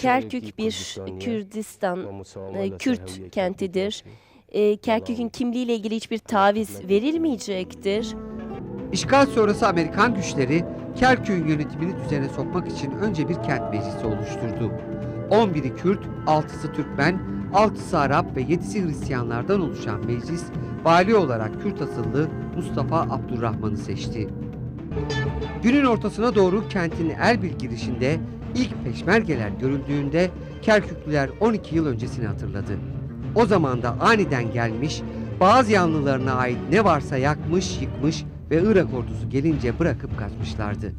Kerkük bir Kürdistan, e, Kürt kentidir. E, Kerkük'ün kimliğiyle ilgili hiçbir taviz verilmeyecektir. İşgal sonrası Amerikan güçleri Kerkük'ün yönetimini düzene sokmak için önce bir kent meclisi oluşturdu. 11'i Kürt, 6'sı Türkmen, 6'sı Arap ve 7'si Hristiyanlardan oluşan meclis vali olarak Kürt asıllı Mustafa Abdurrahman'ı seçti. Günün ortasına doğru kentin Erbil girişinde ilk peşmergeler görüldüğünde Kerküklüler 12 yıl öncesini hatırladı. O zaman da aniden gelmiş, bazı yanlılarına ait ne varsa yakmış, yıkmış ve Irak ordusu gelince bırakıp kaçmışlardı.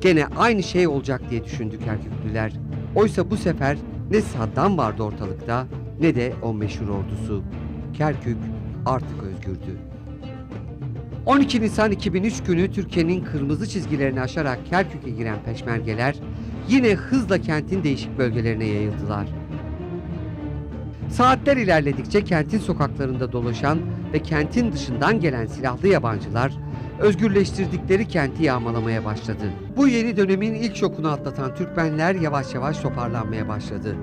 Gene aynı şey olacak diye düşündü Kerküklüler. Oysa bu sefer ne Saddam vardı ortalıkta ne de o meşhur ordusu. Kerkük artık özgürdü. 12 Nisan 2003 günü Türkiye'nin kırmızı çizgilerini aşarak Kerkük'e giren peşmergeler yine hızla kentin değişik bölgelerine yayıldılar. Saatler ilerledikçe kentin sokaklarında dolaşan ve kentin dışından gelen silahlı yabancılar özgürleştirdikleri kenti yağmalamaya başladı. Bu yeni dönemin ilk şokunu atlatan Türkmenler yavaş yavaş toparlanmaya başladı.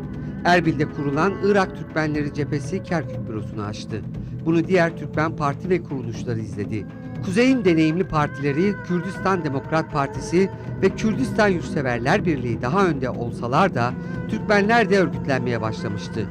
Erbil'de kurulan Irak Türkmenleri Cephesi Kerkük bürosunu açtı. Bunu diğer Türkmen parti ve kuruluşları izledi. Kuzey'in deneyimli partileri Kürdistan Demokrat Partisi ve Kürdistan Yurtseverler Birliği daha önde olsalar da Türkmenler de örgütlenmeye başlamıştı.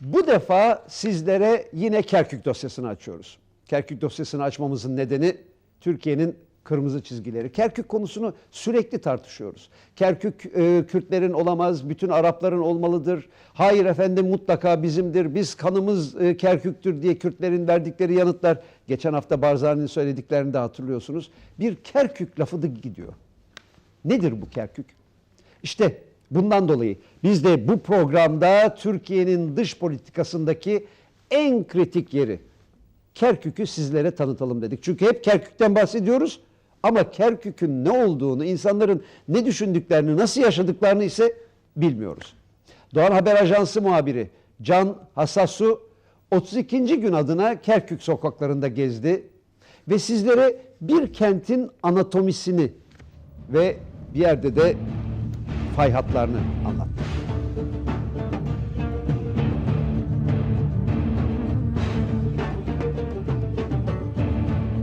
Bu defa sizlere yine Kerkük dosyasını açıyoruz. Kerkük dosyasını açmamızın nedeni Türkiye'nin kırmızı çizgileri. Kerkük konusunu sürekli tartışıyoruz. Kerkük e, Kürtlerin olamaz, bütün Arapların olmalıdır. Hayır efendim mutlaka bizimdir, biz kanımız e, Kerkük'tür diye Kürtlerin verdikleri yanıtlar. Geçen hafta Barzani'nin söylediklerini de hatırlıyorsunuz. Bir Kerkük lafı da gidiyor. Nedir bu Kerkük? İşte bundan dolayı biz de bu programda Türkiye'nin dış politikasındaki en kritik yeri Kerkük'ü sizlere tanıtalım dedik. Çünkü hep Kerkük'ten bahsediyoruz ama Kerkük'ün ne olduğunu, insanların ne düşündüklerini, nasıl yaşadıklarını ise bilmiyoruz. Doğan Haber Ajansı muhabiri Can Hassassu 32. gün adına Kerkük sokaklarında gezdi ve sizlere bir kentin anatomisini ve bir yerde de fay hatlarını anlattı.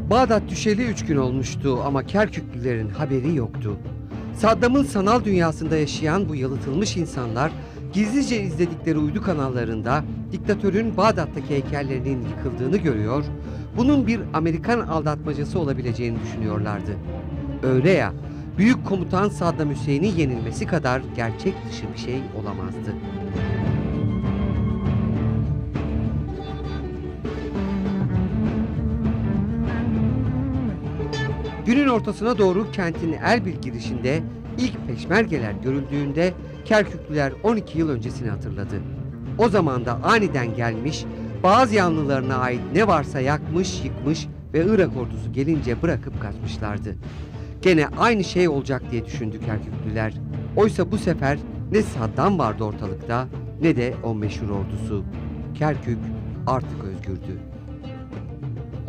Bağdat düşeli 3 gün olmuştu ama Kerküklülerin haberi yoktu. Saddam'ın sanal dünyasında yaşayan bu yalıtılmış insanlar gizlice izledikleri uydu kanallarında diktatörün Bağdat'taki heykellerinin yıkıldığını görüyor, bunun bir Amerikan aldatmacası olabileceğini düşünüyorlardı. Öyle ya, büyük komutan Saddam Hüseyin'in yenilmesi kadar gerçek dışı bir şey olamazdı. Günün ortasına doğru kentin Erbil girişinde ilk peşmergeler görüldüğünde Kerküklüler 12 yıl öncesini hatırladı. O zaman da aniden gelmiş, bazı yanlılarına ait ne varsa yakmış, yıkmış ve Irak ordusu gelince bırakıp kaçmışlardı. Gene aynı şey olacak diye düşündü Kerküklüler. Oysa bu sefer ne Saddam vardı ortalıkta ne de o meşhur ordusu. Kerkük artık özgürdü.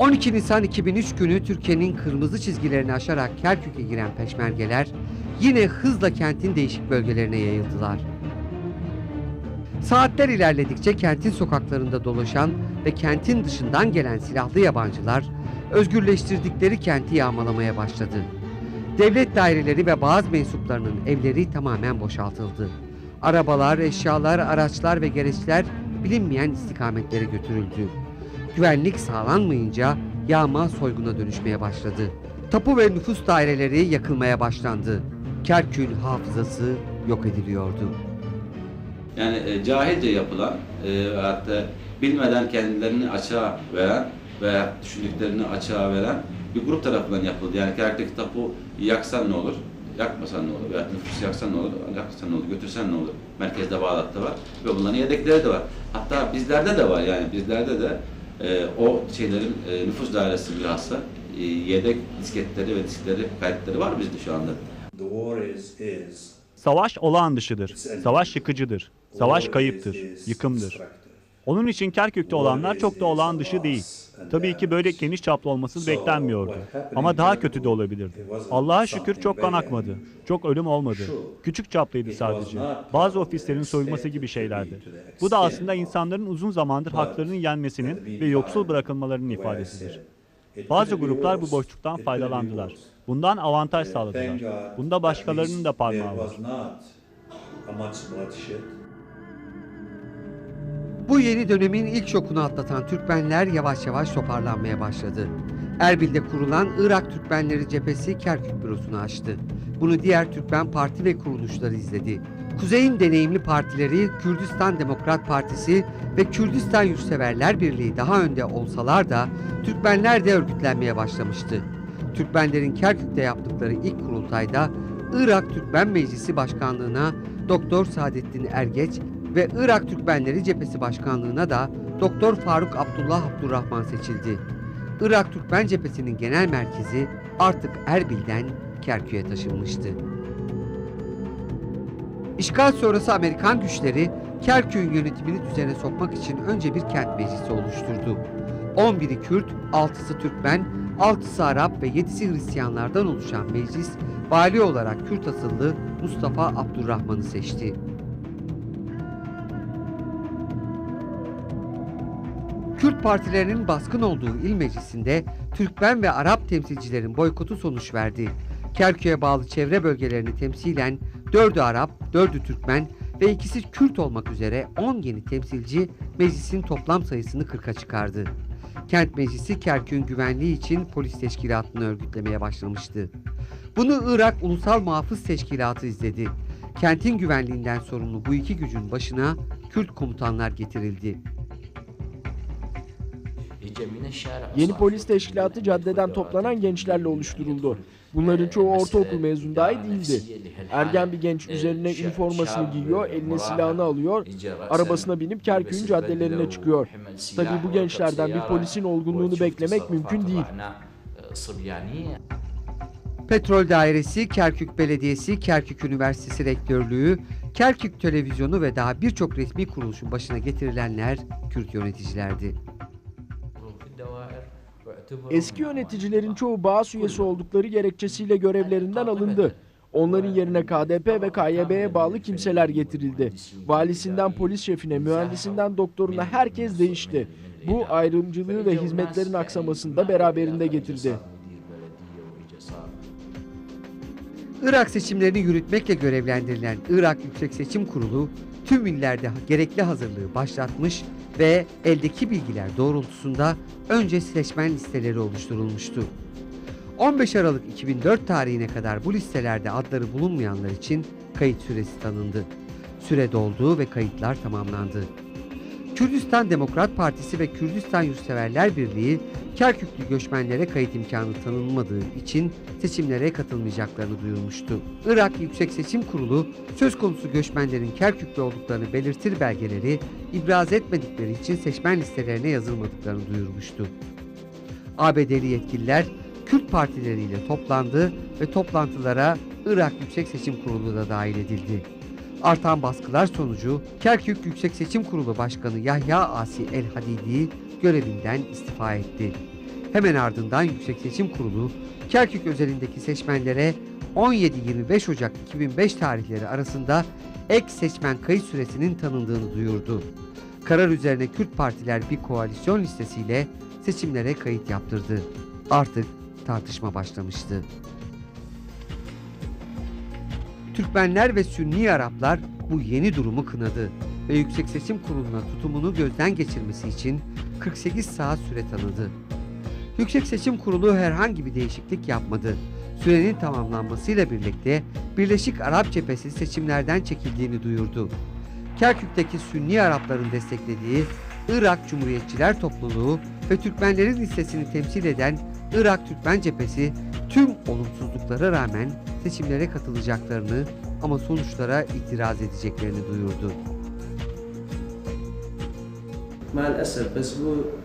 12 Nisan 2003 günü Türkiye'nin kırmızı çizgilerini aşarak Kerkük'e giren peşmergeler yine hızla kentin değişik bölgelerine yayıldılar. Saatler ilerledikçe kentin sokaklarında dolaşan ve kentin dışından gelen silahlı yabancılar özgürleştirdikleri kenti yağmalamaya başladı. Devlet daireleri ve bazı mensuplarının evleri tamamen boşaltıldı. Arabalar, eşyalar, araçlar ve gereçler bilinmeyen istikametlere götürüldü. Güvenlik sağlanmayınca yağma soyguna dönüşmeye başladı. Tapu ve nüfus daireleri yakılmaya başlandı. Kerkül hafızası yok ediliyordu. Yani e, cahilce yapılan e, hatta bilmeden kendilerini açığa veren veya düşündüklerini açığa veren bir grup tarafından yapıldı. Yani Kerkük'teki tapu yaksan ne olur, yakmasan ne olur veya nüfus yaksan ne olur, yakmasan ne olur, götürsen ne olur. Merkezde Bağdat'ta var ve bunların yedekleri de var. Hatta bizlerde de var yani bizlerde de e, o şeylerin e, nüfus dairesi bilhassa e, yedek disketleri ve diskleri, kayıtları var bizde şu anda. Savaş olağan dışıdır. Savaş yıkıcıdır. Savaş kayıptır, yıkımdır. Onun için Kerkük'te olanlar çok da olağan dışı değil. Tabii ki böyle geniş çaplı olması beklenmiyordu. Ama daha kötü de olabilirdi. Allah'a şükür çok kan akmadı. Çok ölüm olmadı. Küçük çaplıydı sadece. Bazı ofislerin soyulması gibi şeylerdi. Bu da aslında insanların uzun zamandır haklarının yenmesinin ve yoksul bırakılmalarının ifadesidir. Bazı gruplar bu boşluktan faydalandılar. Bundan avantaj sağladılar. Bunda başkalarının da parmağı var. Bu yeni dönemin ilk şokunu atlatan Türkmenler yavaş yavaş toparlanmaya başladı. Erbil'de kurulan Irak Türkmenleri Cephesi Kerkük bürosunu açtı. Bunu diğer Türkmen parti ve kuruluşları izledi. Kuzey'in deneyimli partileri Kürdistan Demokrat Partisi ve Kürdistan Yurtseverler Birliği daha önde olsalar da Türkmenler de örgütlenmeye başlamıştı. Türkmenlerin Kerkük'te yaptıkları ilk kurultayda Irak Türkmen Meclisi Başkanlığına Doktor Saadettin Ergeç ve Irak Türkmenleri Cephesi Başkanlığına da Doktor Faruk Abdullah Abdurrahman seçildi. Irak Türkmen Cephesi'nin genel merkezi artık Erbil'den Kerkük'e taşınmıştı. İşgal sonrası Amerikan güçleri Kerkük'ün yönetimini düzene sokmak için önce bir kent meclisi oluşturdu. 11'i Kürt, 6'sı Türkmen, 6'sı Arap ve 7'si Hristiyanlardan oluşan meclis vali olarak Kürt asıllı Mustafa Abdurrahman'ı seçti. Kürt partilerinin baskın olduğu il meclisinde Türkmen ve Arap temsilcilerin boykotu sonuç verdi. Kerkük'e bağlı çevre bölgelerini temsilen 4'ü Arap, 4'ü Türkmen ve ikisi Kürt olmak üzere 10 yeni temsilci meclisin toplam sayısını 40'a çıkardı. Kent meclisi Kerkük'ün güvenliği için polis teşkilatını örgütlemeye başlamıştı. Bunu Irak Ulusal Muhafız Teşkilatı izledi. Kentin güvenliğinden sorumlu bu iki gücün başına Kürt komutanlar getirildi. Yeni polis teşkilatı caddeden toplanan gençlerle oluşturuldu. Bunların çoğu ortaokul mezunu dahi değildi. Ergen bir genç üzerine üniformasını giyiyor, eline silahını alıyor, arabasına binip Kerkük'ün caddelerine çıkıyor. Tabii bu gençlerden bir polisin olgunluğunu beklemek mümkün değil. Petrol Dairesi, Kerkük Belediyesi, Kerkük Üniversitesi Rektörlüğü, Kerkük Televizyonu ve daha birçok resmi kuruluşun başına getirilenler Kürt yöneticilerdi. Eski yöneticilerin çoğu bağış üyesi oldukları gerekçesiyle görevlerinden alındı. Onların yerine KDP ve KYB'ye bağlı kimseler getirildi. Valisinden polis şefine, mühendisinden doktoruna herkes değişti. Bu ayrımcılığı ve hizmetlerin aksamasını da beraberinde getirdi. Irak seçimlerini yürütmekle görevlendirilen Irak Yüksek Seçim Kurulu tüm illerde gerekli hazırlığı başlatmış ve eldeki bilgiler doğrultusunda önce seçmen listeleri oluşturulmuştu. 15 Aralık 2004 tarihine kadar bu listelerde adları bulunmayanlar için kayıt süresi tanındı. Süre doldu ve kayıtlar tamamlandı. Kürdistan Demokrat Partisi ve Kürdistan Yurtseverler Birliği Kerküklü göçmenlere kayıt imkanı tanınmadığı için seçimlere katılmayacaklarını duyurmuştu. Irak Yüksek Seçim Kurulu söz konusu göçmenlerin Kerküklü olduklarını belirtir belgeleri ibraz etmedikleri için seçmen listelerine yazılmadıklarını duyurmuştu. ABD'li yetkililer Kürt partileriyle toplandı ve toplantılara Irak Yüksek Seçim Kurulu da dahil edildi. Artan baskılar sonucu Kerkük Yüksek Seçim Kurulu Başkanı Yahya Asi El Hadidi görevinden istifa etti. Hemen ardından Yüksek Seçim Kurulu Kerkük özelindeki seçmenlere 17-25 Ocak 2005 tarihleri arasında ek seçmen kayıt süresinin tanındığını duyurdu. Karar üzerine Kürt partiler bir koalisyon listesiyle seçimlere kayıt yaptırdı. Artık tartışma başlamıştı. Türkmenler ve Sünni Araplar bu yeni durumu kınadı ve Yüksek Seçim Kurulu'na tutumunu gözden geçirmesi için 48 saat süre tanıdı. Yüksek Seçim Kurulu herhangi bir değişiklik yapmadı. Sürenin tamamlanmasıyla birlikte Birleşik Arap Cephesi seçimlerden çekildiğini duyurdu. Kerkük'teki Sünni Arapların desteklediği Irak Cumhuriyetçiler Topluluğu ve Türkmenlerin listesini temsil eden Irak Türkmen Cephesi tüm olumsuzluklara rağmen seçimlere katılacaklarını ama sonuçlara itiraz edeceklerini duyurdu. Maalesef biz bu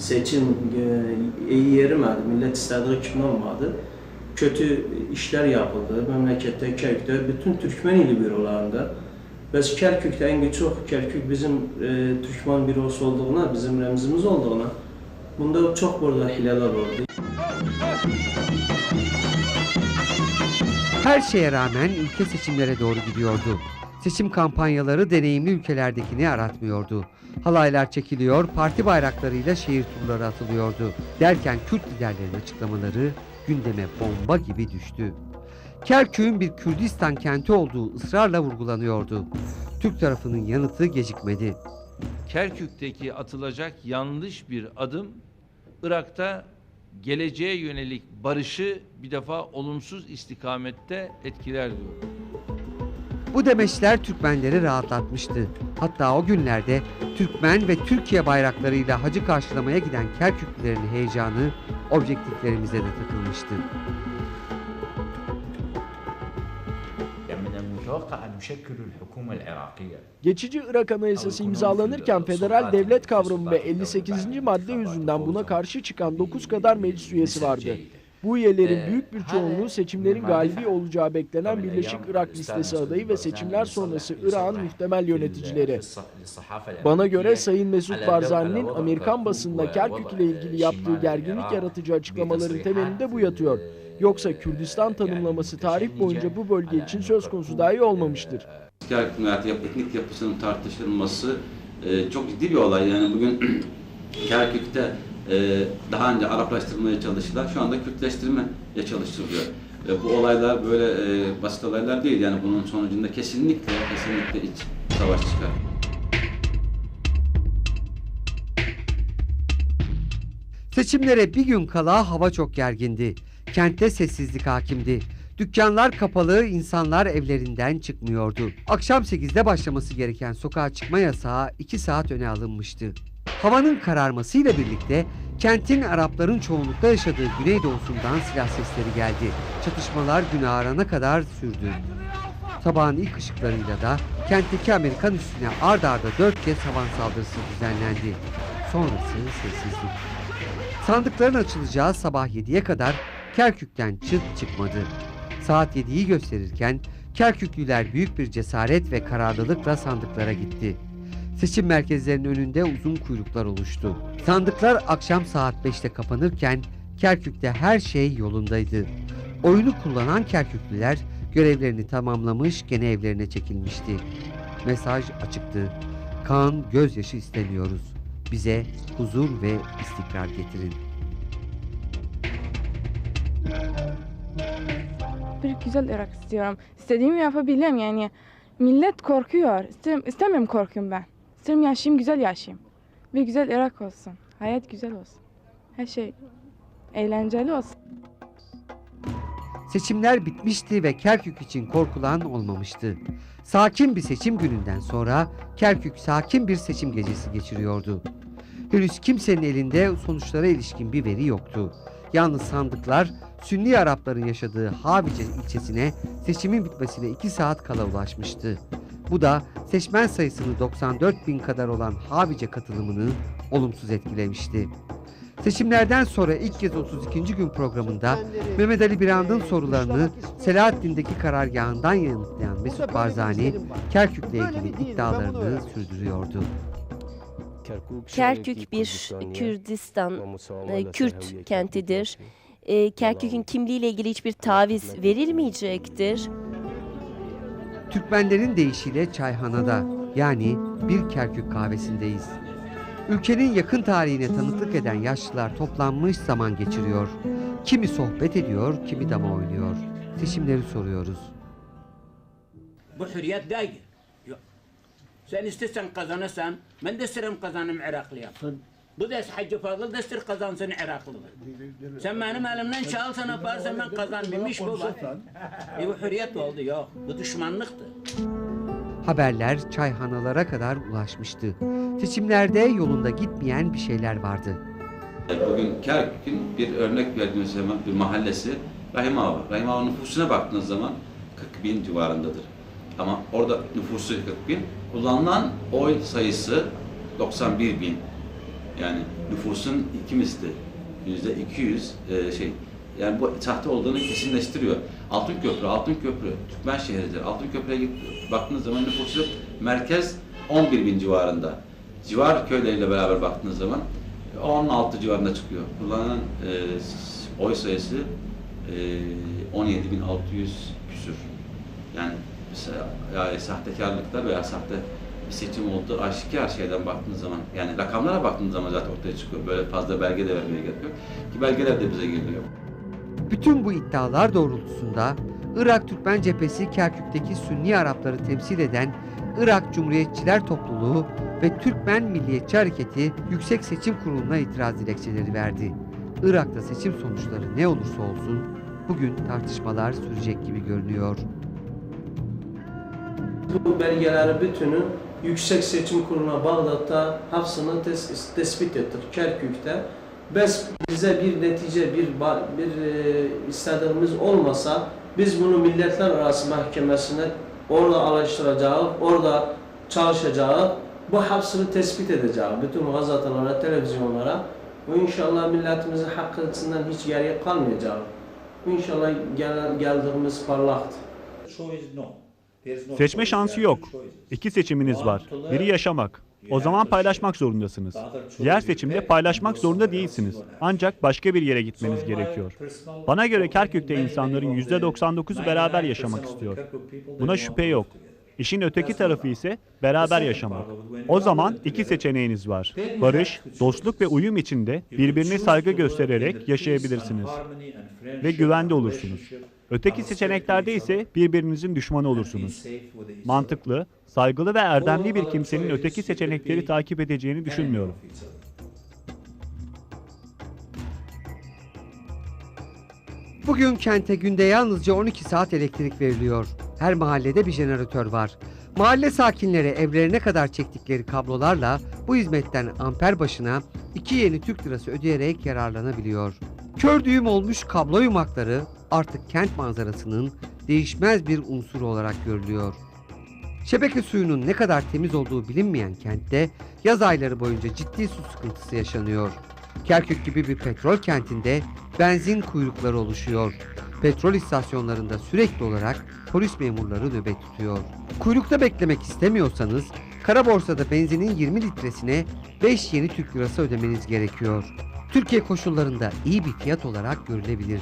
seçim e, iyi yerimedi, millet istediği kim olmadı. Kötü işler yapıldı. Memlekette, köyde, bütün Türkmen ili bürolarında Biz Kerkük'te en çok Kerkük bizim e, Türkmen bürosu olduğuna, bizim remzimiz olduğuna bunda çok burada hileler oldu. Her şeye rağmen ülke seçimlere doğru gidiyordu. Seçim kampanyaları deneyimli ülkelerdekini aratmıyordu. Halaylar çekiliyor, parti bayraklarıyla şehir turları atılıyordu. Derken Kürt liderlerin açıklamaları gündeme bomba gibi düştü. Kerkük'ün bir Kürdistan kenti olduğu ısrarla vurgulanıyordu. Türk tarafının yanıtı gecikmedi. Kerkük'teki atılacak yanlış bir adım Irak'ta geleceğe yönelik barışı bir defa olumsuz istikamette etkiler diyor. Bu demeçler Türkmenleri rahatlatmıştı. Hatta o günlerde Türkmen ve Türkiye bayraklarıyla hacı karşılamaya giden Kerküklerin heyecanı objektiflerimize de takılmıştı. Geçici Irak Anayasası imzalanırken federal devlet kavramı ve 58. madde yüzünden buna karşı çıkan 9 kadar meclis üyesi vardı. Bu üyelerin büyük bir çoğunluğu seçimlerin galibi olacağı beklenen Birleşik Irak listesi adayı ve seçimler sonrası Irak'ın muhtemel yöneticileri. Bana göre Sayın Mesut Barzani'nin Amerikan basında Kerkük ile ilgili yaptığı gerginlik yaratıcı açıklamaların temelinde bu yatıyor. Yoksa Kürdistan tanımlaması tarih boyunca bu bölge için söz konusu dahi olmamıştır. Kerkük'ün etnik yapısının tartışılması e, çok ciddi bir olay. Yani bugün Kerkük'te daha önce Araplaştırmaya çalıştılar. Şu anda Kürtleştirmeye çalıştırılıyor. E, bu olaylar böyle e, basit olaylar değil. Yani bunun sonucunda kesinlikle kesinlikle iç savaş çıkar. Seçimlere bir gün kala hava çok gergindi. Kentte sessizlik hakimdi. Dükkanlar kapalı, insanlar evlerinden çıkmıyordu. Akşam 8'de başlaması gereken sokağa çıkma yasağı 2 saat öne alınmıştı. Havanın kararmasıyla birlikte kentin Arapların çoğunlukta yaşadığı güneydoğusundan silah sesleri geldi. Çatışmalar gün ağarana kadar sürdü. Sabahın ilk ışıklarıyla da kentteki Amerikan üssüne ard arda dört kez havan saldırısı düzenlendi. Sonrası sessizlik. Sandıkların açılacağı sabah 7'ye kadar Kerkük'ten çıt çıkmadı. Saat 7'yi gösterirken Kerküklüler büyük bir cesaret ve kararlılıkla sandıklara gitti. Seçim merkezlerinin önünde uzun kuyruklar oluştu. Sandıklar akşam saat 5'te kapanırken Kerkük'te her şey yolundaydı. Oyunu kullanan Kerküklüler görevlerini tamamlamış gene evlerine çekilmişti. Mesaj açıktı. Kan, gözyaşı istemiyoruz. Bize huzur ve istikrar getirin. Bir güzel Irak istiyorum. İstediğimi yapabilirim yani. Millet korkuyor. İstem istemiyorum korkun ben. İsterim yaşayayım, güzel yaşayayım. Bir güzel Irak olsun. Hayat güzel olsun. Her şey eğlenceli olsun. Seçimler bitmişti ve Kerkük için korkulan olmamıştı. Sakin bir seçim gününden sonra Kerkük sakin bir seçim gecesi geçiriyordu. Henüz kimsenin elinde sonuçlara ilişkin bir veri yoktu. Yalnız sandıklar Sünni Arapların yaşadığı Havice ilçesine seçimin bitmesine 2 saat kala ulaşmıştı. Bu da seçmen sayısını 94 bin kadar olan Havice katılımını olumsuz etkilemişti. Seçimlerden sonra ilk kez 32. gün programında Mehmet Ali Birand'ın sorularını Selahaddin'deki karargahından yanıtlayan Mesut Barzani, Kerkük'le ilgili iddialarını sürdürüyordu. Kerkük bir Kürdistan, e, Kürt kentidir. E, Kerkük'ün kimliğiyle ilgili hiçbir taviz verilmeyecektir. Türkmenlerin deyişiyle çayhanada yani bir Kerkük kahvesindeyiz. Ülkenin yakın tarihine tanıklık eden yaşlılar toplanmış zaman geçiriyor. Kimi sohbet ediyor, kimi dama oynuyor. Seçimleri soruyoruz. Bu hürriyet değil. Yok. Sen istersen kazanırsan, ben de isterim kazanım Iraklıyım. Bu da Hacı Fadıl da ister kazansın Iraklı. Sen benim elimden çalsan yaparsan ben kazanmamış bu var. E bu hürriyet oldu yok. Bu düşmanlıktı. Haberler çayhanalara kadar ulaşmıştı. Seçimlerde yolunda gitmeyen bir şeyler vardı. Bugün Kerkük'ün bir örnek verdiğimiz zaman bir mahallesi Rahimava. Rahimava nüfusuna baktığınız zaman 40 bin civarındadır. Ama orada nüfusu 40 bin, kullanılan oy sayısı 91 bin. Yani nüfusun iki misli, yüzde 200 e, şey. Yani bu sahte olduğunu kesinleştiriyor. Altın Köprü, Altın Köprü, Türkmen şehridir. Altın Köprü'ye baktığınız zaman nüfusu merkez 11 bin civarında. Civar köyleriyle beraber baktığınız zaman 16 civarında çıkıyor. Kullanılan e, oy sayısı e, 17.600 küsür. Yani yani sahtekarlıkta veya sahte bir seçim olduğu aşikar şeyden baktığınız zaman yani rakamlara baktığınız zaman zaten ortaya çıkıyor. Böyle fazla belge de vermeye gerek yok. Ki belgeler de bize geliyor. Bütün bu iddialar doğrultusunda Irak Türkmen Cephesi Kerkük'teki Sünni Arapları temsil eden Irak Cumhuriyetçiler Topluluğu ve Türkmen Milliyetçi Hareketi Yüksek Seçim Kurulu'na itiraz dilekçeleri verdi. Irak'ta seçim sonuçları ne olursa olsun bugün tartışmalar sürecek gibi görünüyor. Bu belgeleri bütünü Yüksek Seçim Kurulu'na Bağdat'ta hapsını tes- tespit ettik Kerkük'te. Biz bize bir netice, bir bir e, istediğimiz olmasa biz bunu Milletler Arası Mahkemesi'ne orada araştıracağız, orada çalışacağız. Bu hapsını tespit edeceğiz bütün gazetelere, televizyonlara. Ve inşallah milletimizin hakkından hiç geriye kalmayacak. İnşallah gel, geldiğimiz parlaktır. Seçme şansı yok. İki seçiminiz var. Biri yaşamak. O zaman paylaşmak zorundasınız. Diğer seçimde paylaşmak zorunda değilsiniz. Ancak başka bir yere gitmeniz gerekiyor. Bana göre Kerkük'te insanların %99'u beraber yaşamak istiyor. Buna şüphe yok. İşin öteki tarafı ise beraber yaşamak. O zaman iki seçeneğiniz var. Barış, dostluk ve uyum içinde birbirine saygı göstererek yaşayabilirsiniz. Ve güvende olursunuz. Öteki seçeneklerde ise birbirinizin düşmanı olursunuz. Mantıklı, saygılı ve erdemli bir kimsenin öteki seçenekleri takip edeceğini düşünmüyorum. Bugün kente günde yalnızca 12 saat elektrik veriliyor. Her mahallede bir jeneratör var. Mahalle sakinleri evlerine kadar çektikleri kablolarla bu hizmetten amper başına 2 yeni Türk lirası ödeyerek yararlanabiliyor. Kör düğüm olmuş kablo yumakları artık kent manzarasının değişmez bir unsuru olarak görülüyor. Şebeke suyunun ne kadar temiz olduğu bilinmeyen kentte yaz ayları boyunca ciddi su sıkıntısı yaşanıyor. Kerkük gibi bir petrol kentinde benzin kuyrukları oluşuyor. Petrol istasyonlarında sürekli olarak polis memurları nöbet tutuyor. Kuyrukta beklemek istemiyorsanız kara borsada benzinin 20 litresine 5 yeni Türk lirası ödemeniz gerekiyor. Türkiye koşullarında iyi bir fiyat olarak görülebilir.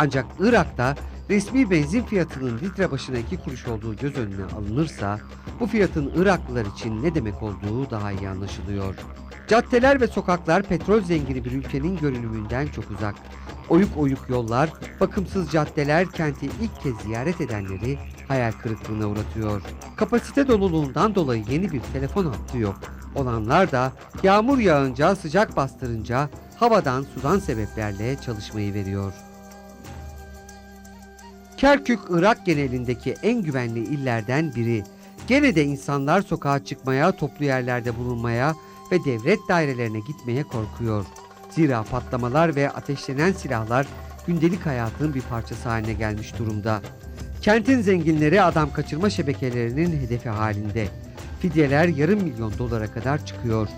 Ancak Irak'ta resmi benzin fiyatının litre başına 2 kuruş olduğu göz önüne alınırsa bu fiyatın Iraklılar için ne demek olduğu daha iyi anlaşılıyor. Caddeler ve sokaklar petrol zengini bir ülkenin görünümünden çok uzak. Oyuk oyuk yollar, bakımsız caddeler kenti ilk kez ziyaret edenleri hayal kırıklığına uğratıyor. Kapasite doluluğundan dolayı yeni bir telefon hattı yok. Olanlar da yağmur yağınca sıcak bastırınca havadan sudan sebeplerle çalışmayı veriyor. Kerkük, Irak genelindeki en güvenli illerden biri. Gene de insanlar sokağa çıkmaya, toplu yerlerde bulunmaya ve devlet dairelerine gitmeye korkuyor. Zira patlamalar ve ateşlenen silahlar gündelik hayatın bir parçası haline gelmiş durumda. Kentin zenginleri adam kaçırma şebekelerinin hedefi halinde. Fidyeler yarım milyon dolara kadar çıkıyor.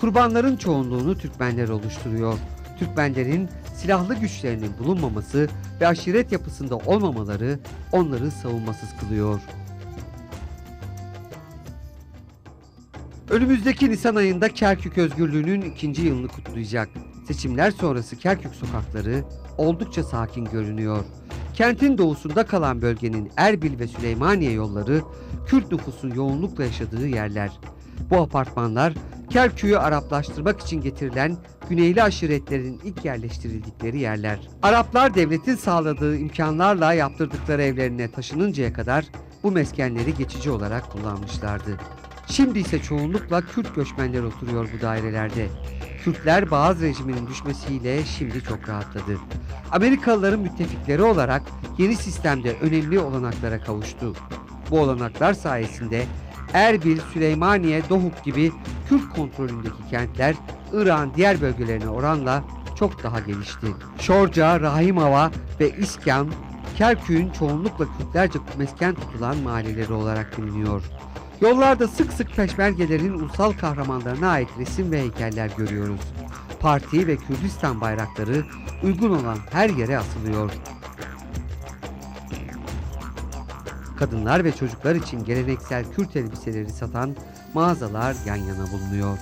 Kurbanların çoğunluğunu Türkmenler oluşturuyor. Türkmenlerin silahlı güçlerinin bulunmaması ve aşiret yapısında olmamaları onları savunmasız kılıyor. Önümüzdeki Nisan ayında Kerkük özgürlüğünün ikinci yılını kutlayacak. Seçimler sonrası Kerkük sokakları oldukça sakin görünüyor. Kentin doğusunda kalan bölgenin Erbil ve Süleymaniye yolları Kürt nüfusun yoğunlukla yaşadığı yerler. Bu apartmanlar Kerkük'ü Araplaştırmak için getirilen Güneyli aşiretlerin ilk yerleştirildikleri yerler. Araplar devletin sağladığı imkanlarla yaptırdıkları evlerine taşınıncaya kadar bu meskenleri geçici olarak kullanmışlardı. Şimdi ise çoğunlukla Kürt göçmenler oturuyor bu dairelerde. Kürtler Bağız rejiminin düşmesiyle şimdi çok rahatladı. Amerikalıların müttefikleri olarak yeni sistemde önemli olanaklara kavuştu. Bu olanaklar sayesinde Erbil, Süleymaniye, Dohuk gibi Kürt kontrolündeki kentler İran diğer bölgelerine oranla çok daha gelişti. Şorca, Rahimava ve İskan, Kerkük'ün çoğunlukla Kürtlerce mesken tutulan mahalleleri olarak biliniyor. Yollarda sık sık peşmergelerin ulusal kahramanlarına ait resim ve heykeller görüyoruz. Parti ve Kürdistan bayrakları uygun olan her yere asılıyor. Kadınlar ve çocuklar için geleneksel Kürt elbiseleri satan mağazalar yan yana bulunuyor.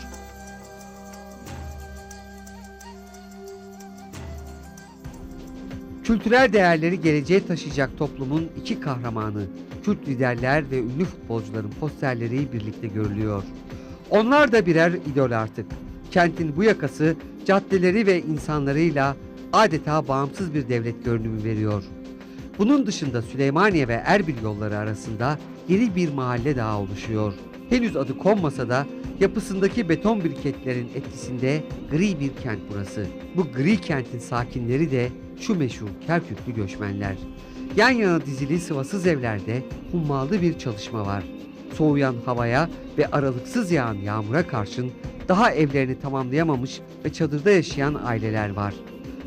Kültürel değerleri geleceğe taşıyacak toplumun iki kahramanı, Kürt liderler ve ünlü futbolcuların posterleri birlikte görülüyor. Onlar da birer idol artık. Kentin bu yakası caddeleri ve insanlarıyla adeta bağımsız bir devlet görünümü veriyor. Bunun dışında Süleymaniye ve Erbil yolları arasında yeni bir mahalle daha oluşuyor. Henüz adı konmasa da yapısındaki beton briketlerin etkisinde gri bir kent burası. Bu gri kentin sakinleri de şu meşhur Kerküklü göçmenler. Yan yana dizili sıvasız evlerde hummalı bir çalışma var. Soğuyan havaya ve aralıksız yağan yağmura karşın daha evlerini tamamlayamamış ve çadırda yaşayan aileler var.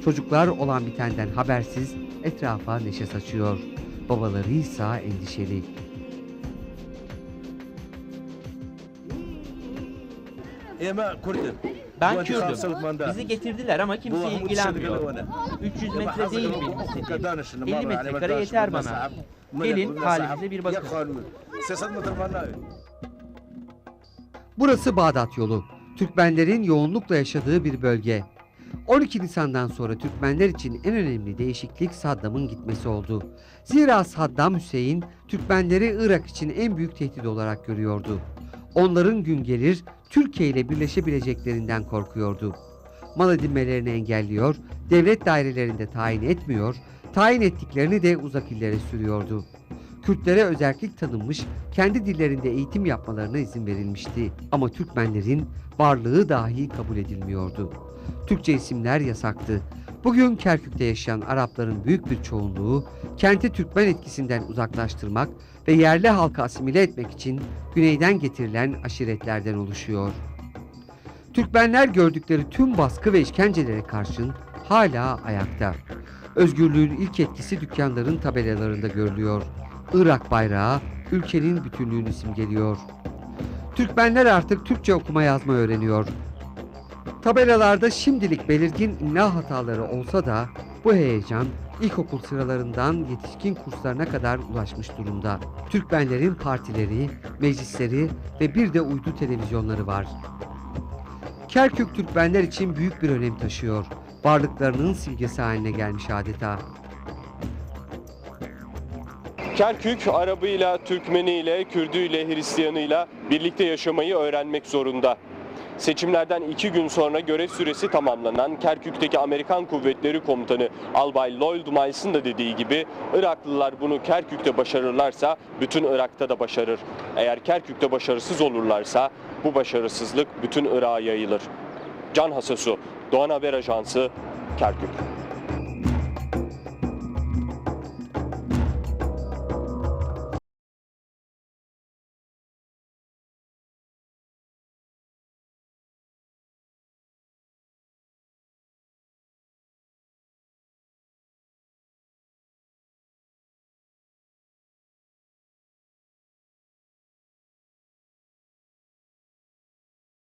Çocuklar olan bitenden habersiz etrafa neşe saçıyor. Babaları ise endişeli. Ben Kürdüm. Bizi getirdiler ama kimse ilgilenmiyor. 300 metre değil benim istediğim. 50 metrekare yeter bana. Gelin halimize bir bakın. Burası Bağdat yolu. Türkmenlerin yoğunlukla yaşadığı bir bölge. 12 Nisan'dan sonra Türkmenler için en önemli değişiklik Saddam'ın gitmesi oldu. Zira Saddam Hüseyin Türkmenleri Irak için en büyük tehdit olarak görüyordu. Onların gün gelir Türkiye ile birleşebileceklerinden korkuyordu. Mal edinmelerini engelliyor, devlet dairelerinde tayin etmiyor, tayin ettiklerini de uzak illere sürüyordu. Kürtlere özellik tanınmış, kendi dillerinde eğitim yapmalarına izin verilmişti. Ama Türkmenlerin varlığı dahi kabul edilmiyordu. Türkçe isimler yasaktı. Bugün Kerkük'te yaşayan Arapların büyük bir çoğunluğu kenti Türkmen etkisinden uzaklaştırmak ve yerli halkı asimile etmek için güneyden getirilen aşiretlerden oluşuyor. Türkmenler gördükleri tüm baskı ve işkencelere karşın hala ayakta. Özgürlüğün ilk etkisi dükkanların tabelalarında görülüyor. Irak bayrağı ülkenin bütünlüğünü simgeliyor. Türkmenler artık Türkçe okuma yazma öğreniyor. Tabelalarda şimdilik belirgin imla hataları olsa da bu heyecan ilkokul sıralarından yetişkin kurslarına kadar ulaşmış durumda. Türkmenlerin partileri, meclisleri ve bir de uydu televizyonları var. Kerkük Türkmenler için büyük bir önem taşıyor. Varlıklarının simgesi haline gelmiş adeta. Kerkük Arabıyla, Türkmeniyle, Kürdüyle, Hristiyanıyla birlikte yaşamayı öğrenmek zorunda. Seçimlerden iki gün sonra görev süresi tamamlanan Kerkük'teki Amerikan Kuvvetleri Komutanı Albay Lloyd Miles'ın da dediği gibi Iraklılar bunu Kerkük'te başarırlarsa bütün Irak'ta da başarır. Eğer Kerkük'te başarısız olurlarsa bu başarısızlık bütün Irak'a yayılır. Can Hasasu, Doğan Haber Ajansı, Kerkük.